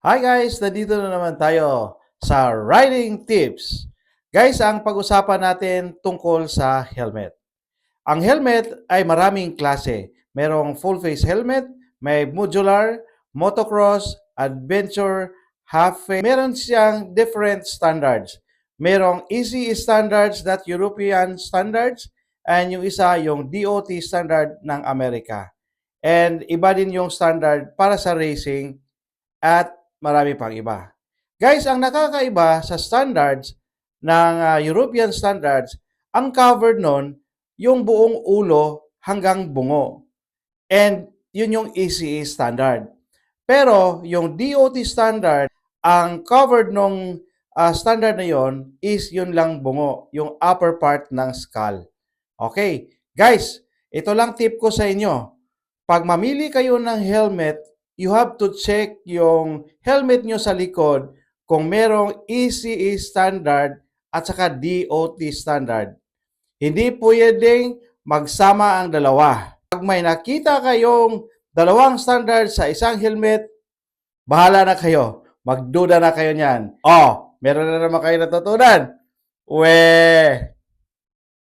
Hi guys! Nandito na naman tayo sa riding tips. Guys, ang pag-usapan natin tungkol sa helmet. Ang helmet ay maraming klase. Merong full face helmet, may modular, motocross, adventure, half face. Meron siyang different standards. Merong ECE standards that European standards and yung isa yung DOT standard ng Amerika. And iba din yung standard para sa racing at marami pang iba. Guys, ang nakakaiba sa standards ng ah, European standards, ang covered nun, yung buong ulo hanggang bungo. And yun yung ECE standard. Pero yung DOT standard, ang covered nung ah, standard na yon is yun lang bungo, yung upper part ng skull. Okay, guys, ito lang tip ko sa inyo. Pag mamili kayo ng helmet, you have to check yung helmet nyo sa likod kung merong ECE standard at saka DOT standard. Hindi pwedeng magsama ang dalawa. Pag may nakita kayong dalawang standard sa isang helmet, bahala na kayo. Magduda na kayo niyan. Oh, meron na naman kayo natutunan. We,